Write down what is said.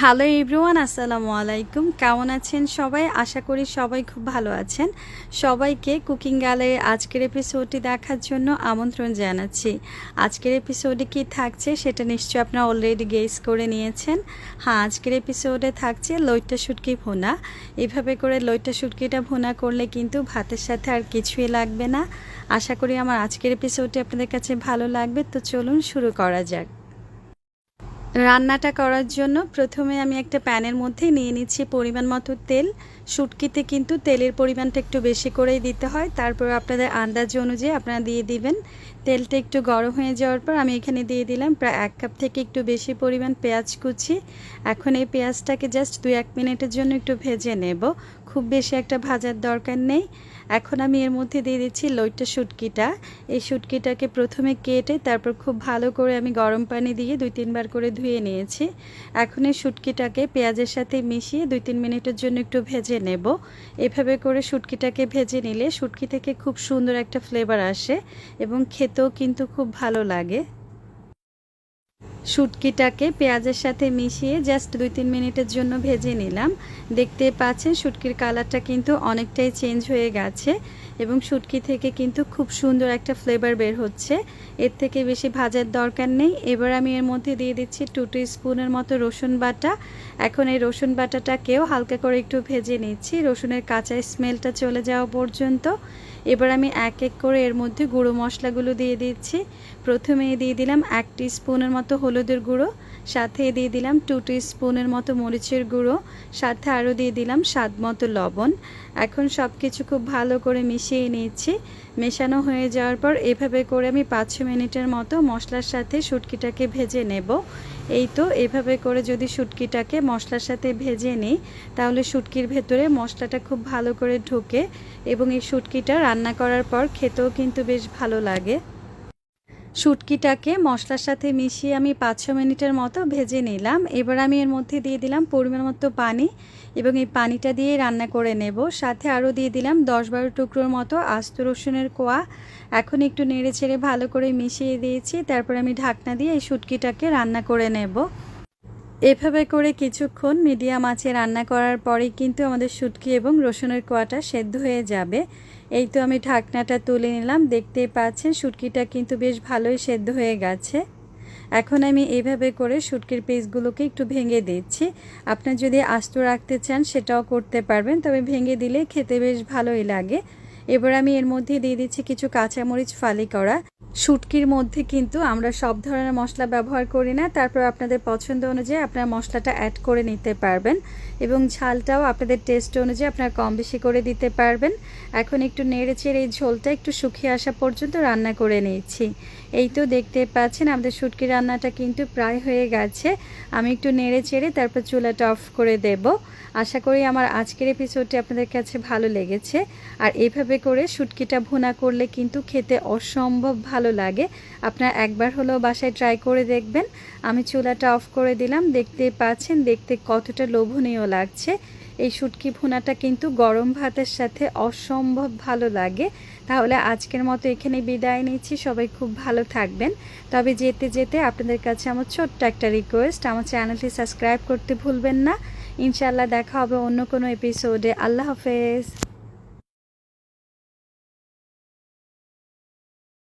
Hello everyone আসসালামু আলাইকুম। কেমন আছেন সবাই? আশা করি সবাই খুব ভালো আছেন। সবাইকে কুকিং গ্যালারি আজকের এপিসোডটি দেখার জন্য আমন্ত্রণ জানাচ্ছি। আজকের এপিসোডে কি থাকছে সেটা নিশ্চয়ই আপনারা অলরেডি গেস করে নিয়েছেন। হ্যাঁ আজকের এপিসোডে থাকছে লইট্টা শুটকি ভুনা। এভাবে করে লইট্টা শুটকিটা ভোনা করলে কিন্তু ভাতের সাথে আর কিছুই লাগবে না। আশা করি আমার আজকের এপিসোডটি আপনাদের কাছে ভালো লাগবে। তো চলুন শুরু করা যাক। রান্নাটা করার জন্য প্রথমে আমি একটা প্যানের মধ্যে নিয়ে নিচ্ছি পরিমাণ মতো তেল। শুটকিতে কিন্তু তেলের পরিমাণটা একটু বেশি করেই দিতে হয়। তারপর আপনাদের আন্দাজ অনুযায়ী আপনারা দিয়ে দিবেন। তেলটা একটু গরম হয়ে যাওয়ার পর আমি এখানে দিয়ে দিলাম প্রায় এক কাপ থেকে একটু বেশি পরিমাণ পেঁয়াজ কুচি। এখন এই পেঁয়াজটাকে জাস্ট দু এক মিনিটের জন্য একটু ভেজে নেব। খুব বেশি একটা ভাজার দরকার নেই। এখন আমি এর মধ্যে দিয়ে দিচ্ছি লইট্টা শুটকিটা। এই শুটকিটাকে প্রথমে কেটে তারপর খুব ভালো করে আমি গরম পানি দিয়ে দুই তিনবার করে ধুয়ে নিয়েছি। এখন এই শুটকিটাকে পেঁয়াজের সাথে মিশিয়ে দুই তিন মিনিটের জন্য একটু ভেজে নেব। এভাবে করে শুটকিটাকে ভেজে নিলে শুটকি থেকে খুব সুন্দর একটা ফ্লেভার আসে এবং খেতেও কিন্তু খুব ভালো লাগে। শুটকিটাকে পেঁয়াজের সাথে মিশিয়ে জাস্ট দুই তিন মিনিটের জন্য ভেজে নিলাম। দেখতে পাচ্ছেন শুটকির কালারটা কিন্তু অনেকটাই চেঞ্জ হয়ে গেছে। এবং শুটকি থেকে কিন্তু খুব সুন্দর একটা ফ্লেভার বের হচ্ছে। এর থেকে বেশি ভাজার দরকার নেই। এবার আমি এর মধ্যে দিয়ে দিচ্ছি টু স্পুনের মতো রসুন বাটা। এখন এই রসুন বাটাটাকেও হালকা করে একটু ভেজে নিচ্ছি। রসুনের কাঁচা স্মেলটা চলে যাওয়া পর্যন্ত। এবার আমি এক এক করে এর মধ্যে গুঁড়ো মশলাগুলো দিয়ে দিচ্ছি। প্রথমে দিয়ে দিলাম এক স্পুনের মতো হলুদের গুঁড়ো। সাথে দিয়ে দিলাম টু স্পুনের মতো মরিচের গুঁড়ো, সাথে আরও দিয়ে দিলাম স্বাদ মতো লবণ। এখন সব কিছু খুব ভালো করে মিশিয়ে নিচ্ছি মেশানো হয়ে যাওয়ার পর এভাবে করে আমি পাঁচ ছ মিনিটের মতো মশলার সাথে শুটকিটাকে ভেজে নেব। এই তো এভাবে করে যদি শুটকিটাকে মশলার সাথে ভেজে নিই, তাহলে শুটকির ভেতরে মশলাটা খুব ভালো করে ঢোকে এবং এই শুটকিটা রান্না করার পর খেতেও কিন্তু বেশ ভালো লাগে। শুটকিটাকে মশলার সাথে মিশিয়ে আমি পাঁচ ছ মিনিটের মতো ভেজে নিলাম। এবার আমি এর মধ্যে দিয়ে দিলাম পরিমাণ মতো পানি এবং এই পানিটা দিয়ে রান্না করে নেব। সাথে আরও দিয়ে দিলাম দশ বারো টুকরোর মতো আস্ত রসুনের কোয়া। এখন একটু নেড়ে ছেড়ে ভালো করে মিশিয়ে দিয়েছি। তারপর আমি ঢাকনা দিয়ে এই শুটকিটাকে রান্না করে নেব। এভাবে করে কিছুক্ষণ মিডিয়াম আঁচে রান্না করার পরেই কিন্তু আমাদের শুটকি এবং রসুনের কোয়াটা সেদ্ধ হয়ে যাবে। এই তো আমি ঢাকনাটা তুলে নিলাম। দেখতেই পাচ্ছেন শুটকিটা কিন্তু বেশ ভালোই সেদ্ধ হয়ে গেছে। এখন আমি এইভাবে করে শুটকির পিসগুলোকে একটু ভেঙে দিচ্ছি। আপনার যদি আস্ত রাখতে চান সেটাও করতে পারবেন, তবে ভেঙে দিলে খেতে বেশ ভালোই লাগে। এবার আমি এর মধ্যে দিয়ে দিচ্ছি কিছু কাঁচামরিচ ফালি করা। শুটকির মধ্যে কিন্তু আমরা সব ধরনের মশলা ব্যবহার করি না। তারপর আপনাদের পছন্দ অনুযায়ী আপনার মশলাটা অ্যাড করে নিতে পারবেন এবং ঝালটাও আপনাদের টেস্ট অনুযায়ী আপনার কম বেশি করে দিতে পারবেন। এখন একটু নেড়ে চেড়ে এই ঝোলটা একটু শুকিয়ে আসা পর্যন্ত রান্না করে নিচ্ছি। এই তো দেখতে পাচ্ছেন, আমাদের শুটকি রান্নাটা কিন্তু প্রায় হয়ে গেছে। আমি একটু নেড়ে চেড়ে তারপর চুলাটা অফ করে দেব। আশা করি আমার আজকের এপিসোডটি আপনাদের কাছে ভালো লেগেছে। আর এইভাবে করে শুটকিটা ভুনা করলে কিন্তু খেতে অসম্ভব ভালো লাগে। আপনারা একবার হলেও বাসায় ট্রাই করে দেখবেন। আমি চুলাটা অফ করে দিলাম, দেখতে পাচ্ছেন, দেখতে কতটা লোভনীয় লাগছে। এই শুটকি ভুনাটা কিন্তু গরম ভাতের সাথে অসম্ভব ভালো লাগে। তাহলে আজকের মতো এখানে বিদায় নিচ্ছি। সবাই খুব ভালো থাকবেন। তবে যেতে যেতে আপনাদের কাছে আমার ছোট্ট একটা রিকোয়েস্ট আমার চ্যানেলটি সাবস্ক্রাইব করতে ভুলবেন না। ইনশাল্লাহ দেখা হবে অন্য কোনো এপিসোডে আল্লাহ হাফেজ।